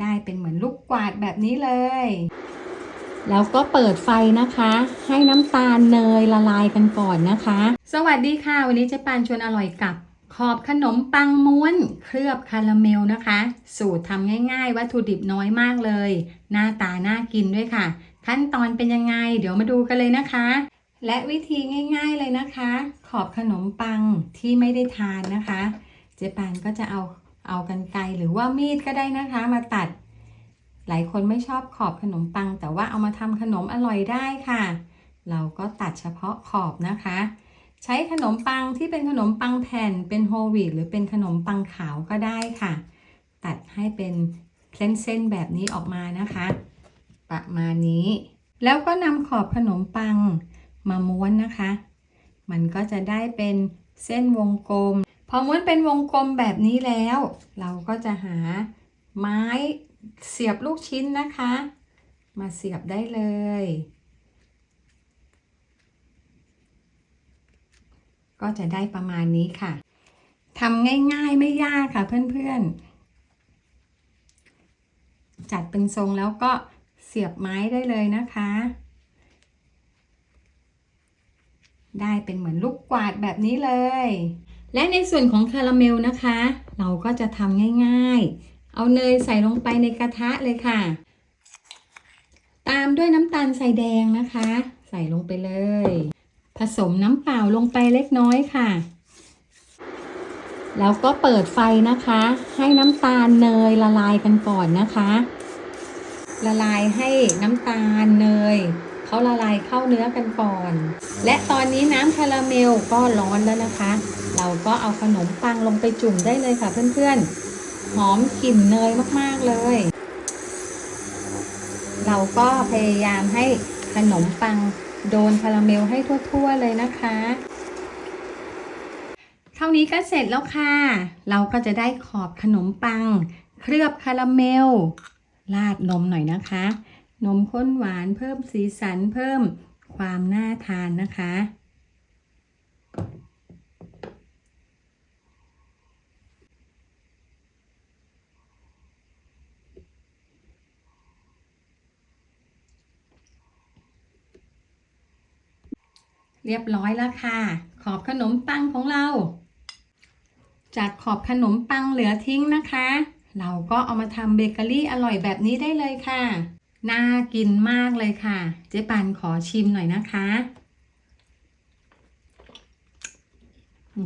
ได้เป็นเหมือนลูกกวาดแบบนี้เลย แล้วก็เปิดไฟนะคะ ให้น้ำตาลเนยละลายกันก่อนนะคะ สวัสดีค่ะ วันนี้เจ๊ปานชวนอร่อยกับขอบขนมปังม้วน เคลือบคาราเมลนะคะ สูตรทำง่ายๆ วัตถุดิบน้อยมากเลย หน้าตาน่ากินด้วยค่ะ ขั้นตอนเป็นยังไง เดี๋ยวมาดูกันเลยนะคะ และวิธีง่าย ๆเลยนะคะ ขอบขนมปังที่ไม่ได้ทานนะคะ เจ๊ปานก็จะเอา เอากันไกรหรือว่ามีดก็ได้นะคะ มาตัด หลายคนไม่ชอบขอบขนมปัง แต่ว่าเอามาทำขนมอร่อยได้ค่ะ เราก็ตัดเฉพาะขอบนะคะ ใช้ขนมปังที่เป็นขนมปังแผ่นเป็นโฮลวีตหรือเป็นขนมปังขาวก็ได้ค่ะ ตัดให้เป็นเส้นๆแบบนี้ออกมานะคะ ประมาณนี้ แล้วก็นำขอบขนมปังมาม้วนนะคะ มันก็จะได้เป็นเส้นวงกลม พอม้วนเป็นวงกลมแบบนี้แล้ว เราก็จะหาไม้เสียบลูกชิ้นนะคะ มาเสียบได้เลย ก็จะได้ประมาณนี้ค่ะทำง่ายๆไม่ยากค่ะเพื่อนๆ จัดเป็นทรงแล้วก็เสียบไม้ได้เลยนะคะ ได้เป็นเหมือนลูกกวาดแบบนี้เลย และในส่วนของคาราเมลนะคะ เราก็จะทำง่ายๆ เอาเนยใส่ลงไปในกระทะเลยค่ะ ตามด้วยน้ำตาลใส่แดงนะคะ ใส่ลงไปเลย ผสมน้ำเปล่าลงไปเล็กน้อยค่ะ แล้วก็เปิดไฟนะคะ ให้น้ำตาลเนยละลายกันก่อนนะคะ ละลายให้น้ำตาลเนย เขาละลายเข้าเนื้อกันก่อน และตอนนี้น้ำคาราเมลก็ร้อนแล้วนะคะ เราก็เอาขนมปังลงไปจุ่มได้เลยค่ะเพื่อนๆ หอมกลิ่นเนยมากๆเลย เราก็พยายามให้ขนมปังโดนคาราเมลให้ทั่วๆเลยนะคะเท่านี้ก็เสร็จแล้วค่ะ เราก็จะได้ขอบขนมปัง เคลือบคาราเมล ราดนมหน่อยนะคะ นมข้นหวานเพิ่มสีสันเพิ่มความน่าทานนะคะ เรียบร้อยแล้วค่ะ ขอบขนมปังของเรา จากขอบขนมปังเหลือทิ้งนะคะ เราก็เอามาทำเบเกอรี่อร่อยแบบนี้ได้เลยค่ะ น่ากินมากเลยค่ะ เจ๊ปันขอชิมหน่อยนะคะหอ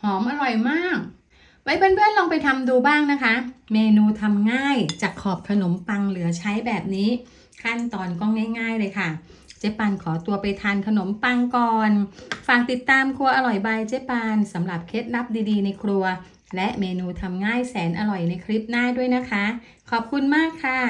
หอมอร่อยมาก ไว้เพื่อนๆลองไปทำดูบ้างนะคะ เมนูทำง่ายจากขอบขนมปังเหลือใช้แบบนี้ ขั้นตอนก็ง่าย ๆ เลยค่ะ เจ๊ปานขอตัวไปทานขนมปังก่อน ฝากติดตามครัวอร่อยบายเจ๊ปานสำหรับเคล็ดลับดีๆในครัว และเมนูทำง่ายแสนอร่อยในคลิปหน้าด้วยนะคะ ขอบคุณมากค่ะ